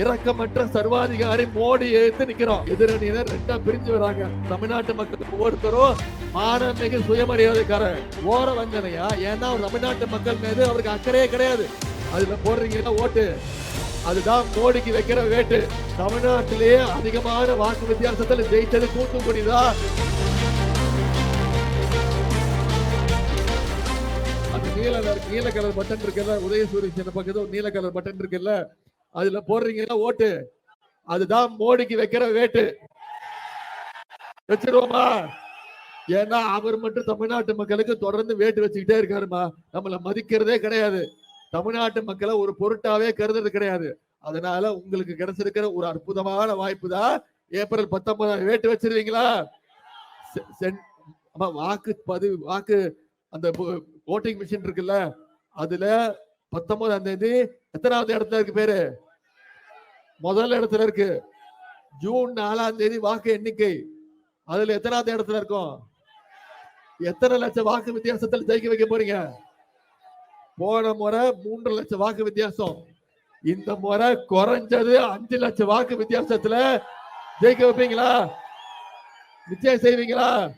இரக்கமற்ற சர்வாதிகாரி மோடி எழுத்து நிக்கிறோம் எதிரணியினர் ரெண்டா பிரிஞ்சு வராங்க. தமிழ்நாட்டு மக்கள் ஒவ்வொருத்தரும் மானமிகு சுயமரியாதைக்காரன். ஓர வஞ்சனையா? ஏன்னா அவர் தமிழ்நாட்டு மக்கள் மீது அவருக்கு அக்கறையே கிடையாது. அதுல போடுறீங்கன்னா ஓட்டு. அதுதான் மோடிக்கு வைக்கிற வேட்டு. தமிழ்நாட்டிலேயே அதிகமான வாக்கு வித்தியாசத்தில் ஜெயித்தது தூத்துக்குடி தான். அந்த நீல நீல கலர் பட்டன் இருக்குல்ல உதயசூரிய சின்ன பக்கத்துல நீல கலர் பட்டன் இருக்குல்ல அதுல போடுறீங்கன்னா ஓட்டு. அதுதான் மோடிக்கு வைக்கிற வேட்டு. வச்சிருவோமா? ஏன்னா அவர் மட்டும் தமிழ்நாட்டு மக்களுக்கு தொடர்ந்து வேட்டு வச்சுக்கிட்டே இருக்காருமா. நம்மள மதிக்கிறதே கிடையாது. தமிழ்நாட்டு மக்களை ஒரு பொருட்டாவே கருதுறது கிடையாது. அதனால உங்களுக்கு கிடைச்சிருக்கிற ஒரு அற்புதமான வாய்ப்பு தான் ஏப்ரல் பத்தொன்பதாம் வேட்டு வச்சிருவீங்களா? செ- சென்- வாக்கு பதிவு வாக்கு அந்த ஓட்டிங் மிஷின் இருக்குல்ல அதுல பத்தொன்பதாம் தேதி எத்தனாவது இடத்துல இருக்கு பேரு? முதல் இடத்துல இருக்கு. ஜூன் நாலாம் தேதி வாக்கு எண்ணிக்கை. அதுல எத்தனாவது இடத்துல இருக்கும்? எத்தனை லட்சம் வாக்கு வித்தியாசத்துல ஜெயிக்க வைக்க போறீங்க? போன முறை மூன்று லட்சம் வாக்கு வித்தியாசம். இந்த முறை குறைஞ்சது அஞ்சு லட்சம் வாக்கு வித்தியாசத்துல ஜெயிக்க வைப்பீங்களா? நிச்சயம் செய்வீங்களா?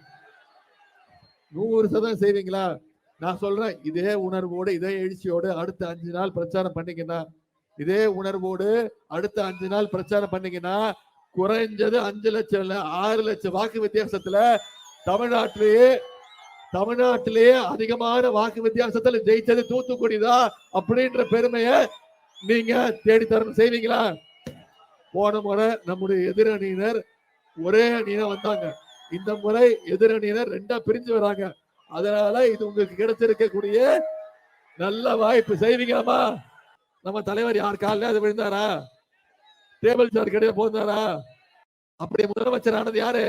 நூறு சதவீதம் செய்வீங்களா? நான் சொல்றேன் இதே உணர்வோடு இதே எழுச்சியோடு அடுத்த அஞ்சு நாள் பிரச்சாரம் பண்ணீங்கன்னா இதே உணர்வோடு அடுத்த அஞ்சு நாள் பிரச்சாரம் பண்ணீங்கன்னா குறைஞ்சது அஞ்சு லட்சம் இல்ல ஆறு லட்சம் வாக்கு வித்தியாசத்துல தமிழ்நாட்டிலேயே தமிழ்நாட்டிலேயே அதிகமான வாக்கு வித்தியாசத்துல ஜெயிச்சது தூத்துக்குடி தான் அப்படின்ற பெருமைய நீங்க தேடித்தரணும். செய்வீங்களா? போன முறை நம்முடைய எதிரணியினர் ஒரே அணியினர் வந்தாங்க. இந்த முறை எதிரணியினர் ரெண்டா பிரிஞ்சு வராங்க. அதனால இது உங்களுக்கு கிடைச்சிருக்கக்கூடிய நல்ல வாய்ப்பு. செய்வீங்களாமா நம்ம தலைவர் யார்? காலில் அது விழுந்தாரா? டேபிள் சார் கிடையாது போந்தாரா? அப்படி முதலமைச்சர் ஆனது யாரு?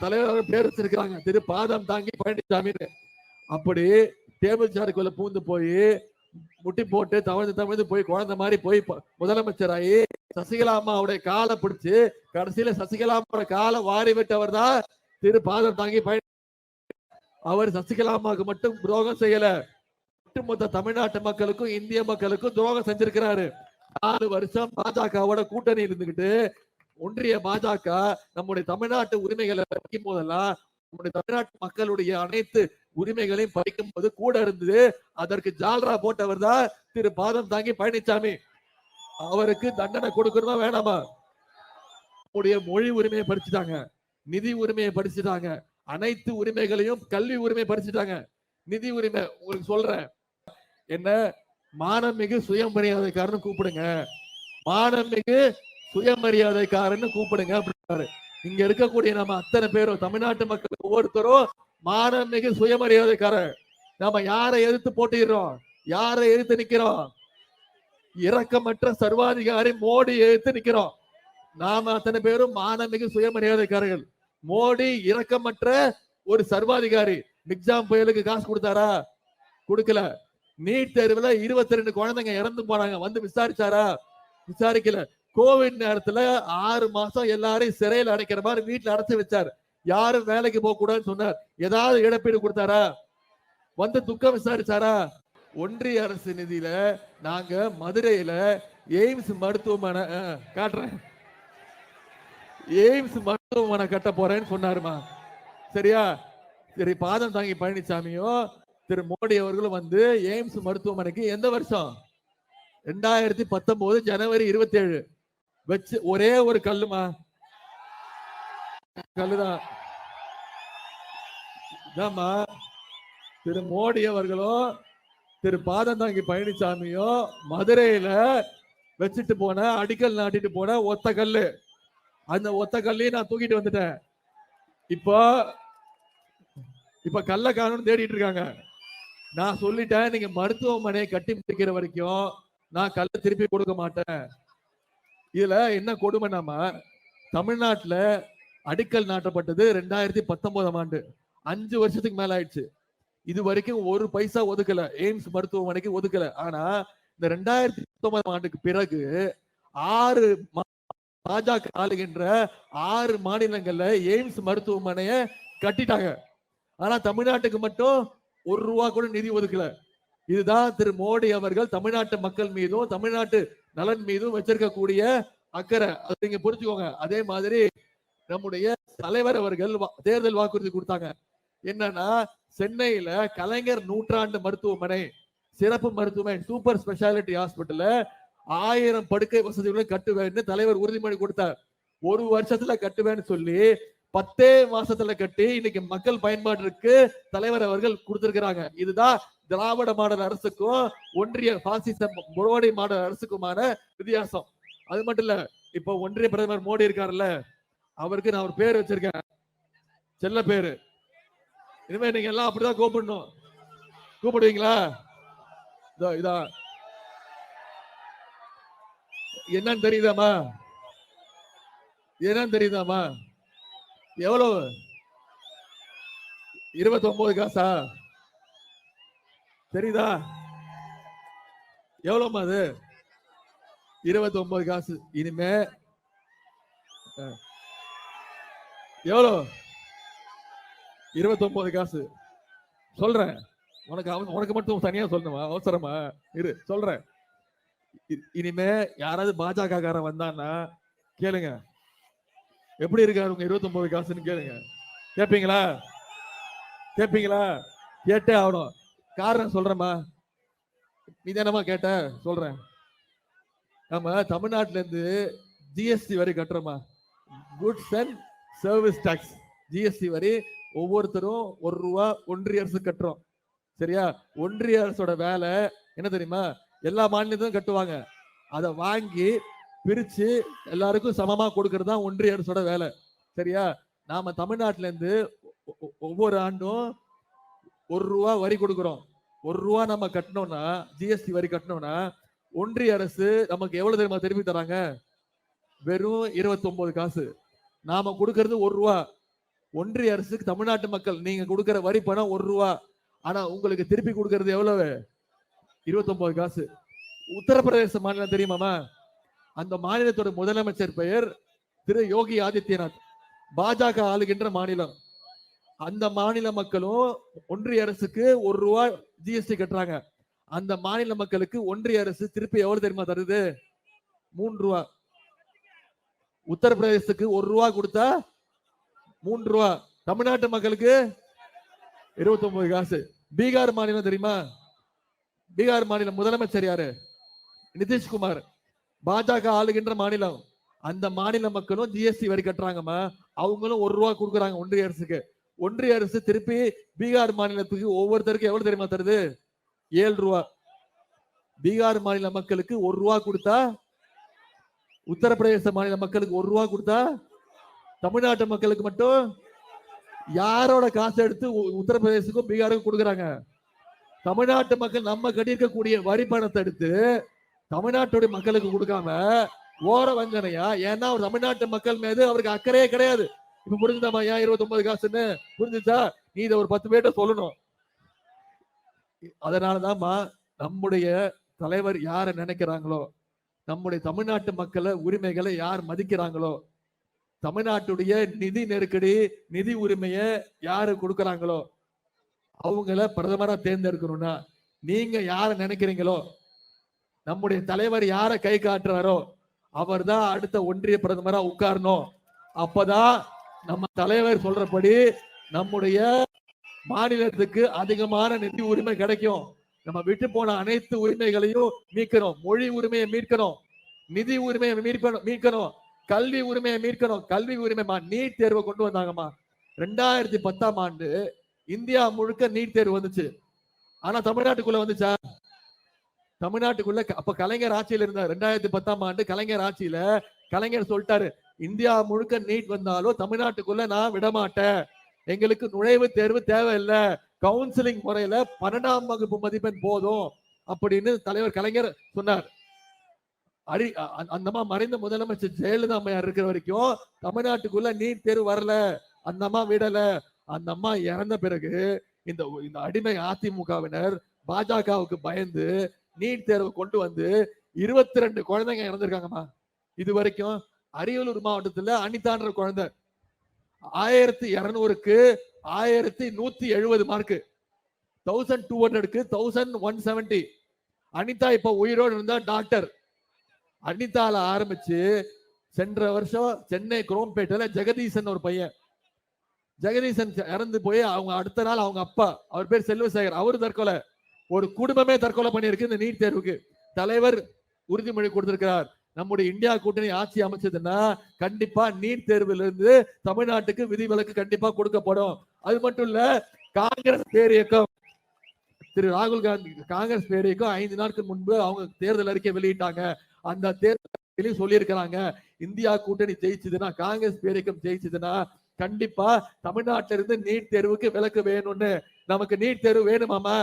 தலைவர் அவர் பேர் வச்சிருக்கிறாங்க. திரு பாதம் தாங்கி பழனிசாமி. அப்படி டேபிள் சாருக்குள்ள பூந்து போய் முட்டி போட்டு தவழ்ந்து தவழ்ந்து போய் குழந்தை மாதிரி போய் ப- முதலமைச்சராகி சசிகலா அம்மாவுடைய காலை பிடிச்சு கடைசியில சசிகலா அம்மாவோட காலை வாரி விட்டவர் தான் திரு பாதம் தாங்கி பழனி அவர் சசிகலா மட்டும் துரோகம் செய்யல. ஒட்டுமொத்த தமிழ்நாட்டு மக்களுக்கும் இந்திய மக்களுக்கும் துரோகம் செஞ்சிருக்கிறாரு. நாலு வருஷம் பாஜகவோட கூட்டணி இருந்துகிட்டு ஒன்றிய பாஜக நம்முடைய தமிழ்நாட்டு உரிமைகளை பறிக்கும் போதெல்லாம் நம்முடைய தமிழ்நாட்டு மக்களுடைய அனைத்து உரிமைகளையும் பறிக்கும் போது கூட இருந்தது அதற்கு ஜால்ரா போட்டவர் தான் திரு பாதம் தாங்கி பழனிசாமி அவருக்கு தண்டனை கொடுக்கணுமா வேணாமா? நம்முடைய மொழி உரிமையை பறிச்சுட்டாங்க. நிதி உரிமையை பறிச்சுட்டாங்க. அனைத்து உரிமைகளையும் கல்வி உரிமை பறிச்சுட்டாங்க. நிதி உரிமை உங்களுக்கு சொல்றேன். என்ன? மானமிகு சுயமரியாதைக்காரன்னு கூப்பிடுங்க. மானமிகு சுயமரியாதைக்காரன்னு கூப்பிடுங்க அப்படின்னாரு இங்க இருக்கக்கூடிய நம்ம அத்தனை பேரும் தமிழ்நாட்டு மக்கள் ஒவ்வொருத்தரும் மானமிகு சுயமரியாதைக்காரர். நாம யாரை எதிர்த்து போட்டிடுறோம் யாரை எதிர்த்து நிக்கிறோம்? இரக்கமற்ற சர்வாதிகாரி மோடி எதிர்த்து நிக்கிறோம். நாம அத்தனை பேரும் மானமிகு சுயமரியாதைக்காரர்கள். மோடி இரக்கமற்ற ஒரு சர்வாதிகாரி. நிக்ஜாம் புயலுக்கு காசு கொடுத்தாரா? கொடுக்கல. நீட் தேர்வுல இருபத்தி ரெண்டு குழந்தைங்க இறந்து போனாங்க. வந்து விசாரிச்சாரா? விசாரிக்கல. கோவிட் நேரத்துல ஆறு மாசம் எல்லாரையும் சிறையில் அடைக்கிற மாதிரி வீட்டுல அடைச்சு வச்சார். யாரும் வேலைக்கு போக கூடாதுன்னு சொன்னார். ஏதாவது இழப்பீடு கொடுத்தாரா? வந்து துக்கம் விசாரிச்சாரா? ஒன்றிய அரசு நிதியில நாங்க மதுரையில எய்ம்ஸ் மருத்துவமனை காட்டுறேன். எய்ம்ஸ் மருத்துவமனை கட்ட போறேன்னு சொன்னாருமா. சரியா? சரி பாதம் தாங்கி பழனிசாமியும் திரு மோடி அவர்களும் வந்து எய்ம்ஸ் மருத்துவமனைக்கு எந்த வருஷம்? ரெண்டாயிரத்தி பத்தொன்பது ஜனவரி இருபத்தி ஏழு வச்சு ஒரே ஒரு கல்லுமா? கல்லுதான் இதாம்மா திரு மோடி அவர்களும் திரு பாதந்தாங்கி பழனிசாமியும் மதுரையில வச்சுட்டு போன அடிக்கல் நாட்டிட்டு போன ஒத்த கல்லு. அந்த ஒத்த கல்லையும் நான் தூக்கிட்டு வந்துட்டேன். இப்போ இப்ப கல்ல காணும்னு தேடிட்டு இருக்காங்க. நான் சொல்லிட்டேன் நீங்க மருத்துவமனையை கட்டி முடிக்கிற வரைக்கும் நான் கல்ல திருப்பி கொடுக்க மாட்டேன். இதுல என்ன கொடுமை நாம தமிழ்நாட்டுல அடிக்கல் நாட்டப்பட்டது ரெண்டாயிரத்தி பத்தொன்பதாம் ஆண்டு. அஞ்சு வருஷத்துக்கு மேல ஆயிடுச்சு. இது வரைக்கும் ஒரு பைசா ஒதுக்கல. எய்ம்ஸ் மருத்துவமனைக்கு ஒதுக்கல. ஆனா இந்த ரெண்டாயிரத்தி பத்தொன்பதாம் ஆண்டுக்கு பிறகு ஆறு பாஜக ஆளுகின்ற ஆறு மாநிலங்கள்ல எய்ம்ஸ் மருத்துவமனைய கட்டிட்டாங்க. ஆனா தமிழ்நாட்டுக்கு மட்டும் ஒரு ரூபா கூட நிதி ஒதுக்கல. இதுதான் திரு மோடி அவர்கள் தமிழ்நாட்டு மக்கள் மீதும் தமிழ்நாட்டு நலன் மீதும் வச்சிருக்கக்கூடிய அக்கறை. அதை நீங்க புரிஞ்சுக்கோங்க. அதே மாதிரி நம்முடைய தலைவர் அவர்கள் வா- தேர்தல் வாக்குறுதி கொடுத்தாங்க. என்னன்னா சென்னையில கலைஞர் நூற்றாண்டு மருத்துவமனை சிறப்பு மருத்துவமனை சூப்பர் ஸ்பெஷாலிட்டி ஹாஸ்பிட்டல்ல ஆயிரம் படுக்கை வசதிகளை கட்டுவேன்னு தலைவர் உறுதிமொழி கொடுத்தார். ஒரு வருஷத்துல கட்டுவேன்னு சொல்லி பத்தே மாசத்துல கட்டி இன்னைக்கு மக்கள் பயன்பாட்டிற்கு தலைவர் அவர்கள் கொடுத்திருக்கிறாங்க. இதுதான் திராவிட மாடல் அரசுக்கும் ஒன்றிய பாசிச மோடி மாடல் அரசுக்குமான வித்தியாசம். அது மட்டும் இல்ல இப்போ ஒன்றிய பிரதமர் மோடி இருக்காருல்ல அவருக்கு நான் ஒரு பேர் வச்சிருக்கேன். செல்ல பேரு. இனிமே நீங்க எல்லாம் அப்படிதான் கூப்பிடணும். கூப்பிடுவீங்களா? இதோ இதான் என்னன்னு தெரியுதாமா என்னன்னு தெரியுதாமா எவ்வளவு? இருபத்தி ஒன்பது காசா? தெரியுதா? எவ்வளவுமா அது? இருபத்தி ஒன்பது காசு. இனிமே எவ்வளோ இருபத்தி ஒன்பது காசு. சொல்றேன். உனக்கு அவன் உனக்கு மட்டும் தனியா சொல்லணுமா? அவசரமா? இரு சொல்றேன். இனிமே யாராவது பாஜக காரன் வந்தான்னா கேளுங்க. எப்படி இருக்காரு உங்க இருபத்தி ஒன்பது காசுன்னு கேளுங்க. கேப்பீங்களா? கேப்பீங்களா? கேட்டே ஆகணும். காரணம் சொல்றேம்மா. நீ தானம்மா கேட்ட சொல்றேன். நம்ம தமிழ்நாட்டுல இருந்து ஜிஎஸ்டி வரி கட்டுறோமா goods and service tax GST வரி ஒவ்வொருத்தரும் ஒரு ரூபா ஒன்றிய அரசு கட்டுறோம். சரியா? ஒன்றிய அரசோட வேலை என்ன தெரியுமா? எல்லா மாநிலத்திலும் கட்டுவாங்க. அதை வாங்கி பிரிச்சு எல்லாருக்கும் சமமா கொடுக்கறது தான் ஒன்றிய அரசோட வேலை. சரியா? நாம தமிழ்நாட்டுல இருந்து ஒவ்வொரு ஆண்டும் ஒரு ரூபா வரி கொடுக்குறோம். ஒரு ரூபா நம்ம கட்டினோம்னா ஜிஎஸ்டி வரி கட்டினோம்னா ஒன்றிய அரசு நமக்கு எவ்வளவு தெரியுமா திருப்பி தராங்க? வெறும் 29 காசு. நாம கொடுக்கறது ஒரு ரூபா. ஒன்றிய அரசுக்கு தமிழ்நாட்டு மக்கள் நீங்க கொடுக்குற வரி பணம் ஒரு ரூபா. ஆனா உங்களுக்கு திருப்பி கொடுக்கறது எவ்வளவு? 29 காசு. உத்தரப்பிரதேச மாநிலம் தெரியுமாமா அந்த மாநிலத்தோட முதலமைச்சர் பெயர் திரு யோகி ஆதித்யநாத். பாஜக ஆளுகின்ற மாநிலம். அந்த மாநில மக்களும் ஒன்றிய அரசுக்கு ஒரு ரூபா ஜிஎஸ்டி கட்டுறாங்க. அந்த மாநில மக்களுக்கு ஒன்றிய அரசு திருப்பி எவ்வளவு தெரியுமா தருது? மூன்று ரூபா. உத்தரப்பிரதேசத்துக்கு ஒரு ரூபா கொடுத்தா மூன்று ரூபா. தமிழ்நாட்டு மக்களுக்கு 29 காசு. பீகார் மாநிலம் தெரியுமா? பீகார் மாநிலம் முதலமைச்சர் யாரு? நிதிஷ்குமார். பாஜக ஆளுகின்ற மாநிலம். அந்த மாநில மக்களும் ஜிஎஸ்டி வரி கட்டுறாங்கம்மா. அவங்களும் ஒரு ரூபா கொடுக்குறாங்க ஒன்றிய அரசுக்கு. ஒன்றிய அரசு திருப்பி பீகார் மாநிலத்துக்கு ஒவ்வொருத்தருக்கும் எவ்வளவு தெரியுமா தருது? ஏழு ரூபா. பீகார் மாநில மக்களுக்கு ஒரு ரூபா கொடுத்தா உத்தரப்பிரதேச மாநில மக்களுக்கு ஒரு ரூபா கொடுத்தா தமிழ்நாட்டு மக்களுக்கு மட்டும் யாரோட காசு எடுத்து உத்தரப்பிரதேசத்துக்கும் பீகாருக்கும் கொடுக்குறாங்க? தமிழ்நாட்டு மக்கள் நம்ம கட்டியிருக்கக்கூடிய வரி பணத்தை எடுத்து தமிழ்நாட்டுடைய மக்களுக்கு கொடுக்காம ஓர வஞ்சனையா? ஏன்னா அவர் தமிழ்நாட்டு மக்கள் மீது அவருக்கு அக்கறையே கிடையாது. இப்ப புரிஞ்சுதாமா ஏன் இருபத்தி ஒன்பது காசுன்னு புரிஞ்சுச்சா நீ இதை ஒரு பத்து பேர்ட்ட சொல்லணும். அதனாலதாம்மா நம்முடைய தலைவர் யாரை நினைக்கிறாங்களோ நம்முடைய தமிழ்நாட்டு மக்களை உரிமைகளை யார் மதிக்கிறாங்களோ தமிழ்நாட்டுடைய நிதி நெருக்கடி நிதி உரிமையை யாரு கொடுக்கறாங்களோ அவங்கள பிரதமரா தேர்ந்தெடுக்கணும்னா நீங்க யார நினைக்கிறீங்களோ நம்முடைய தலைவர் யாரை கை காட்டுறாரோ அவர்தான் அடுத்த ஒன்றிய பிரதமரா உட்காரணும். அப்பதான் நம்ம தலைவர் சொல்றபடி நம்முடைய மாநிலத்துக்கு அதிகமான நிதி உரிமை கிடைக்கும். நம்ம விட்டு போன அனைத்து உரிமைகளையும் மீட்கணும். மொழி உரிமையை மீட்கணும். நிதி உரிமையை மீட்கணும் மீட்கணும். கல்வி உரிமையை மீட்கணும். கல்வி உரிமை நீட் தேர்வை கொண்டு வந்தாங்கம்மா. ரெண்டாயிரத்தி பத்தாம் ஆண்டு இந்தியா முழுக்க நீட் தேர்வு வந்துச்சு. ஆனா தமிழ்நாட்டுக்குள்ள வந்துச்சா? தமிழ்நாட்டுக்குள்ள அப்ப கலைஞர் ஆட்சியில இருந்தார் ரெண்டாயிரத்தி பத்தாம் ஆண்டு கலைஞர் ஆட்சியில கலைஞர் சொல்லிட்டாரு இந்தியா முழுக்க நீட் வந்தாலும் தமிழ்நாட்டுக்குள்ள நான் விட மாட்டேன் எங்களுக்கு நுழைவு தேர்வு தேவையில்லை. கவுன்சிலிங் முறையில பன்னெண்டாம் வகுப்பு மதிப்பெண் போதும். அப்படின்னு தலைவர் கலைஞர் சொன்னார். அடி அ- மறைந்த முதலமைச்சர் ஜெயலலிதா அம்மையார் இருக்கிற வரைக்கும் தமிழ்நாட்டுக்குள்ள நீட் தேர்வு வரல. அந்தமா விடல. அந்த அம்மா இறந்த பிறகு இந்த இந்த அடிமை அதிமுகவினர் பாஜகவுக்கு பயந்து நீட் தேர்வு கொண்டு வந்து இருபத்தி ரெண்டு குழந்தைங்க இறந்திருக்காங்கம்மா. இது வரைக்கும் அரியலூர் மாவட்டத்துல அனிதான்ற குழந்தை ஆயிரத்தி இருநூறுக்கு ஆயிரத்தி நூத்தி எழுபது மார்க்கு தௌசண்ட் டூ ஹண்ட்ரடுக்கு தௌசண்ட் ஒன் செவன்டி அனிதா இப்ப உயிரோடு இருந்தா டாக்டர். அனிதால ஆரம்பிச்சு சென்ற வருஷம் சென்னை குரோம்பேட்டையில ஜெகதீசன் ஒரு பையன். ஜெகதீசன் இறந்து போய் அவங்க அடுத்த நாள் அவங்க அப்பா அவர் பேர் செல்வசேகர் அவரு தற்கொலை. ஒரு குடும்பமே தற்கொலை பண்ணியிருக்கு இந்த நீட் தேர்வுக்கு. தலைவர் உறுதிமொழி கொடுத்திருக்கிறார். நம்முடைய இந்தியா கூட்டணி ஆட்சி அமைச்சதுன்னா கண்டிப்பா நீட் தேர்வுல இருந்து தமிழ்நாட்டுக்கு விதிவிலக்கு கண்டிப்பா கொடுக்கப்படும். அது மட்டும் இல்ல காங்கிரஸ் பேரியக்கம் திரு ராகுல் காந்தி காங்கிரஸ் பேரியக்கம் ஐந்து நாட்கள் முன்பு அவங்க தேர்தல் அறிக்கை வெளியிட்டாங்க. அந்த தேர்தல் சொல்லியிருக்கிறாங்க இந்தியா கூட்டணி ஜெயிச்சதுன்னா காங்கிரஸ் பேரியக்கம் ஜெயிச்சதுன்னா கண்டிப்பா தமிழ்நாட்டில இருந்து நீட் தேர்வுக்கு விலக்கு வேணும்னு. நமக்கு நீட் தேர்வு வேணுமாமா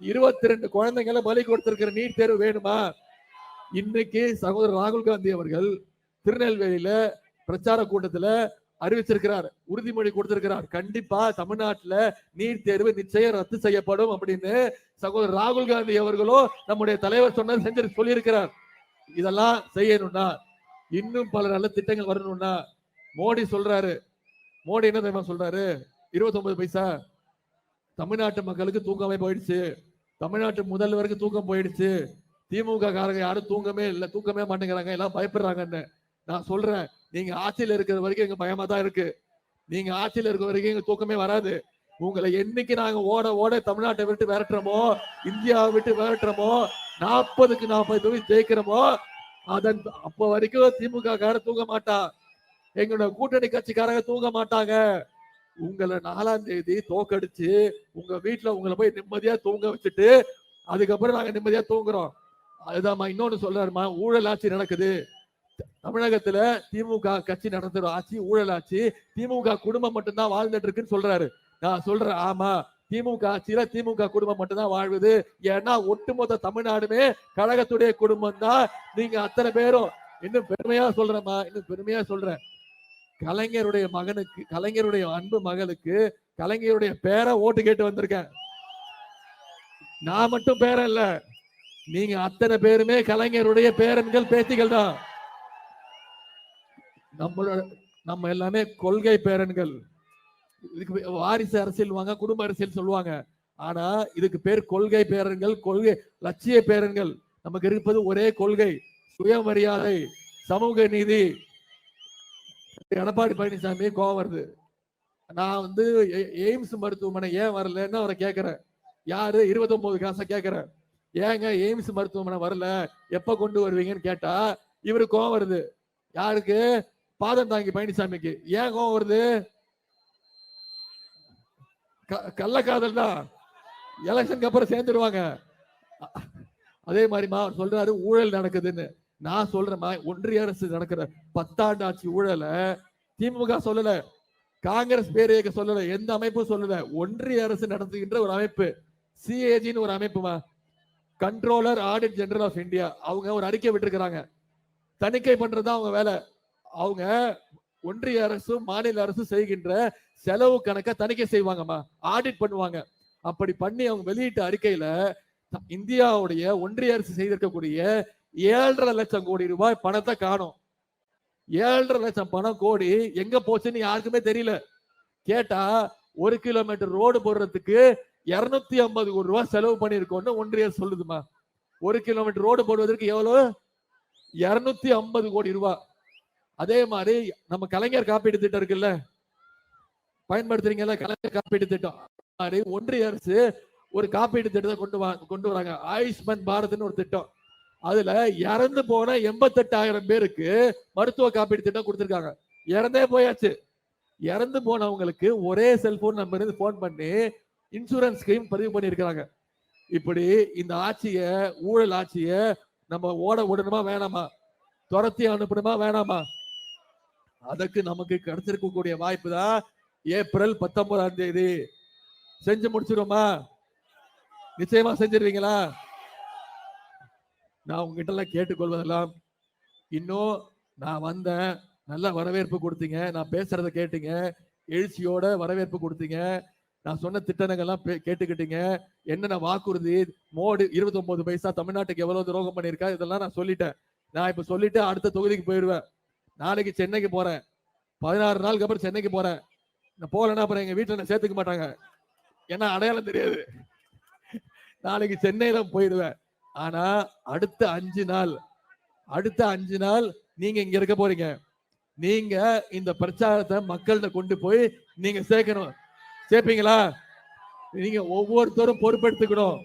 இருபத்தி ரெண்டு குழந்தைங்களை பலி கொடுத்திருக்கிற நீட் தேர்வு வேணுமா? இன்னைக்கு சகோதரர் ராகுல் காந்தி அவர்கள் திருநெல்வேலியில பிரச்சார கூட்டத்துல அறிவிச்சிருக்கிறார் உறுதிமொழி கொடுத்திருக்கிறார். கண்டிப்பா தமிழ்நாட்டுல நீட் தேர்வு நிச்சயம் ரத்து செய்யப்படும் அப்படின்னு சகோதரர் ராகுல் காந்தி அவர்களும் நம்முடைய தலைவர் சொன்னது செஞ்சு சொல்லியிருக்கிறார். இதெல்லாம் செய்யணும்னா இன்னும் பல நல்ல திட்டங்கள் வரணும்னா மோடி சொல்றாரு. மோடி என்ன தெரியுமா சொல்றாரு? 29 பைசா. தமிழ்நாட்டு மக்களுக்கு தூக்கமே போயிடுச்சு. தமிழ்நாட்டு முதல்வருக்கு தூக்கம் போயிடுச்சு. திமுக காரங்க யாரும் தூங்கமே இல்ல. தூக்கமே மாட்டேங்கிறாங்க. எல்லாம் பயப்படுறாங்கன்னு நான் சொல்றேன். நீங்க ஆட்சியில இருக்கிற வரைக்கும் எங்க பயமா தான் இருக்கு. நீங்க ஆட்சியில இருக்கிற வரைக்கும் எங்க தூக்கமே வராது. உங்களை என்னைக்கு நாங்க ஓட ஓட தமிழ்நாட்டை விட்டு விரட்டுறோமோ இந்தியாவை விட்டு விரட்டுறோமோ நாற்பதுக்கு நாற்பது தொகுதி ஜெயிக்கிறோமோ அதன் அப்ப வரைக்கும் திமுக கார தூங்க மாட்டான் எங்களோட கூட்டணி கட்சிக்காரங்க தூங்க மாட்டாங்க. உங்களை நாலாம் தேதி தோக்கடிச்சு உங்க வீட்டுல உங்களை போய் நிம்மதியா தூங்க வச்சுட்டு அதுக்கப்புறம் நாங்க நிம்மதியா தூங்குறோம். அதுதான்மா இன்னொன்னு சொல்றாருமா ஊழல் ஆட்சி நடக்குது. தமிழகத்துல திமுக கட்சி நடத்துற ஆட்சி ஊழல் ஆட்சி திமுக குடும்பம் மட்டும்தான் வாழ்ந்துட்டு இருக்குன்னு சொல்றாரு. நான் சொல்றேன் ஆமா திமுக ஆட்சியில திமுக குடும்பம் மட்டும்தான் வாழ்வுது. ஏன்னா ஒட்டுமொத்த தமிழ்நாடுமே கழகத்துடைய குடும்பம் தான் நீங்க அத்தனை பேரும் இன்னும் பெருமையா சொல்றேம்மா இன்னும் பெருமையா சொல்றேன். கலைஞருடைய மகனுக்கு கலைஞருடைய அன்பு மகளுக்கு கலைஞருடைய பேரை ஓட்டு கேட்டு வந்திருக்கேன். நான் மட்டும் பேரன் இல்ல நீங்க அத்தனை பேருமே கலைஞருடைய பேரன்கள் பேத்திகள் தான். நம்மளோட நம்ம எல்லாமே கொள்கை பேரன்கள். இதுக்கு வாரிசு அரசியல் குடும்ப அரசியல் சொல்லுவாங்க. ஆனா இதுக்கு பேர் கொள்கை பேரன்கள் கொள்கை லட்சிய பேரன்கள். நமக்கு இருப்பது ஒரே கொள்கை சுயமரியாதை சமூக நீதி எடப்பாடி பழனிசாமி கோவம் வருது. நான் வந்து எ- எய்ம்ஸ் மருத்துவமனை ஏன் வரலன்னு அவரை கேட்குறேன் யாரு? 29 காசை கேட்குறேன் ஏங்க எய்ம்ஸ் மருத்துவமனை வரல? எப்ப கொண்டு வருவீங்கன்னு கேட்டா இவரு கோவம் வருது. யாருக்கு? பாதம் தாங்கி பழனிசாமிக்கு. ஏன் கோவம் வருது? க- கள்ளக்காதல் தான். எலெக்ஷனுக்கு அப்புறம் சேர்ந்துருவாங்க. அதே மாதிரிமா அவர் சொல்றாரு ஊழல் நடக்குதுன்னு. நான் சொல்றேன்மா ஒன்றிய அரசு நடக்கிற பத்தாண்டு ஆட்சி ஊழலை திமுக சொல்லல காங்கிரஸ் பேரியக்க சொல்லல எந்த அமைப்பும் சொல்லல. ஒன்றிய அரசு நடத்துகின்ற ஒரு அமைப்பு சிஏஜின்னு ஒரு அமைப்புமா? Controller audit general of India அவங்க ஒரு அறிக்கை விட்டுருக்குறாங்க. தணிக்கை பண்றதுதான் அவங்க வேலை. அவங்க ஒன்றிய அரசும் மாநில அரசும் செய்கின்ற செலவு கணக்கை தணிக்கை செய்வாங்கம்மா. ஆடிட் பண்ணுவாங்க. அப்படி பண்ணி அவங்க வெளியிட்ட அறிக்கையில இந்தியாவுடைய ஒன்றிய அரசு செய்திருக்கக்கூடிய ஏழரை லட்சம் கோடி ரூபாய் பணத்தை காணும். ஏழரை லட்சம் பணம் கோடி எங்க போச்சுன்னு யாருக்குமே தெரியல. கேட்டா ஒரு கிலோமீட்டர் ரோடு போடுறதுக்கு இருநூத்தி ஐம்பது கோடி ரூபாய் செலவு பண்ணிருக்கோம்னு ஒன்றிய சொல்லுதுமா. ஒரு கிலோமீட்டர் ரோடு போடுவதற்கு எவ்வளவு? இருநூத்தி ஐம்பது கோடி ரூபாய் அதே மாதிரி நம்ம கலைஞர் காப்பீடு திட்டம் இருக்குல்ல? பயன்படுத்துறீங்கல்ல? கலைஞர் காப்பீடு திட்டம். அது மாதிரி ஒன்றிய அரசு ஒரு காப்பீடு திட்டத்தை கொண்டு வா கொண்டு வராங்க. ஆயுஷ்மான் பாரத்னு ஒரு திட்டம். அதுல இறந்து போன எண்பத்தெட்டாயிரம் பேருக்கு மருத்துவ காப்பீடு திட்டம் கொடுத்துருக்காங்க. இறந்தே போயாச்சு. இறந்து போனவங்களுக்கு ஒரே செல்போன் நம்பர் இருந்து போன் பண்ணி இன்சூரன்ஸ் ஸ்கீம் பதிவு பண்ணியிருக்கிறாங்க. இப்படி இந்த ஆட்சிய ஊழல் ஆட்சிய நம்ம ஓட விடணுமா வேணாமா? துரத்தி அனுப்பணுமா வேணாமா? அதுக்கு நமக்கு கிடைச்சிருக்கக்கூடிய வாய்ப்பு தான் ஏப்ரல் பத்தொன்பதாம் தேதி. செஞ்சு முடிச்சிருமா நிச்சயமா செஞ்சிருவீங்களா? நான் உங்ககிட்ட எல்லாம் கேட்டுக்கொள்வதெல்லாம் இன்னும் நான் வந்தேன். நல்ல வரவேற்பு கொடுத்தீங்க. நான் பேசுறத கேட்டீங்க. எழுச்சியோட வரவேற்பு கொடுத்தீங்க. நான் சொன்ன திட்டங்கள்லாம் பே- கேட்டுக்கிட்டீங்க. என்னென்ன வாக்குறுதி? மோடி 29 பைசா தமிழ்நாட்டுக்கு எவ்வளவு துரோகம் பண்ணியிருக்கா? இதெல்லாம் நான் சொல்லிட்டேன். நான் இப்ப சொல்லிட்டு அடுத்த தொகுதிக்கு போயிடுவேன். நாளைக்கு சென்னைக்கு போறேன். பதினாறு நாளுக்கு அப்புறம் சென்னைக்கு போறேன். நான் போகலன்னா அப்புறம் எங்க வீட்டில் நான் சேர்த்துக்க மாட்டாங்க? ஏன்னா அடையாளம் தெரியாது. நாளைக்கு சென்னையில போயிடுவேன். ஆனா அடுத்த அஞ்சு நாள் அடுத்த அஞ்சு நாள் நீங்க இங்க இருக்க போறீங்க. நீங்க இந்த பிரச்சாரத்தை மக்கள்கிட்ட கொண்டு போய் நீங்க சேர்க்கணும். சேர்ப்பீங்களா? நீங்க ஒவ்வொருத்தரும் பொறுப்பெடுத்துக்கணும்.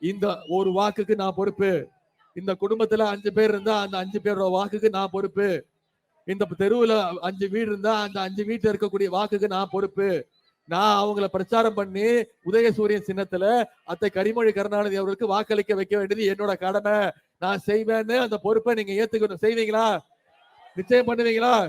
இந்த ஒரு வாக்குக்கு நான் பொறுப்பு. இந்த குடும்பத்துல அஞ்சு பேர் இருந்தா அந்த அஞ்சு பேரோட வாக்குக்கு நான் பொறுப்பு. இந்த தெருவுல அஞ்சு வீடு இருந்தா அந்த அஞ்சு வீட்டுல இருக்கக்கூடிய வாக்குக்கு நான் பொறுப்பு. நான் அவங்கள பிரச்சாரம் பண்ணி உதயசூரியன் சின்னத்துல அத்தை கரிமொழி கருணாநிதி அவர்களுக்கு வாக்களிக்க வைக்க வேண்டியது என்னோட கடமை. நான் செய்வேன்னு அந்த பொறுப்பை நீங்க ஏத்துக்கணும். செய்வீங்களா? நிச்சயம் பண்ணுவீங்களா?